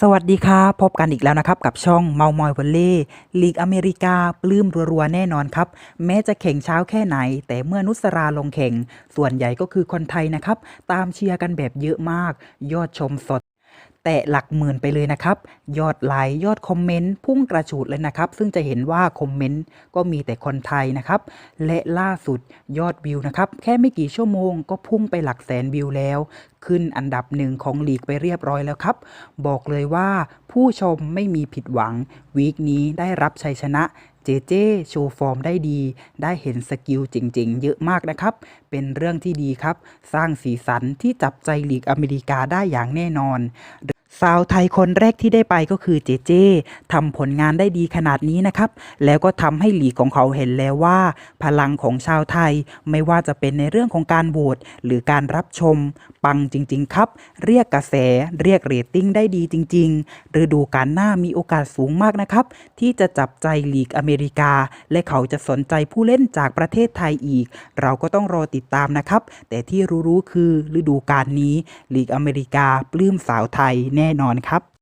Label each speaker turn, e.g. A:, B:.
A: สวัสดีครับพบกันอีกแล้วนะครับ กับช่องเมามอยวอลเล่ลีกอเมริกา ปลื้มรัวๆ แน่นอนครับ แม้จะแข่งเช้าแค่ไหน แต่เมื่อนุสราลงแข่ง ส่วนใหญ่ก็คือคนไทยนะครับ ตามเชียร์กันแบบเยอะมาก ยอดชมสด แต่หลักหมื่นไปเลยนะครับ ยอดไลค์ยอดคอมเมนต์พุ่งกระฉูดเลยนะครับ ซึ่งจะเห็นว่าคอมเมนต์ก็มีแต่คนไทยนะครับ และล่าสุดยอดวิวนะครับ แค่ไม่กี่ชั่วโมงก็พุ่งไปหลักแสนวิวแล้ว ขึ้นอันดับหนึ่งของลีกไปเรียบร้อยแล้วครับ บอกเลยว่าผู้ชมไม่มีผิดหวัง วีคนี้ได้รับชัยชนะเจเจโชว์ฟอร์มได้ดี ได้เห็นสกิลจริงๆ เยอะมากนะครับ เป็นเรื่องที่ดีครับ สร้างสีสันที่จับใจลีกอเมริกาได้อย่างแน่นอน สาวไทยคนแรกที่ได้ไปก็คือเจเจทำผลงานได้ดีขนาดนี้นะครับ แล้วก็ทำให้หลีของเขาเห็นแล้วว่า พลังของชาวไทยไม่ว่าจะเป็นในเรื่องของการโหวตหรือการรับชม ปังจริง ๆ ครับ เรียกกระแส เรียกเรตติ้งได้ดีจริง ๆ ฤดูกาลหน้ามีโอกาสสูงมากนะครับ ที่จะจับใจลีกอเมริกา และเขาจะสนใจผู้เล่นจากประเทศไทยอีก เราก็ต้องรอติดตามนะครับ แต่ที่รู้ๆคือฤดูกาลนี้ลีกอเมริกาปลื้มสาวไทยแน่นอนครับ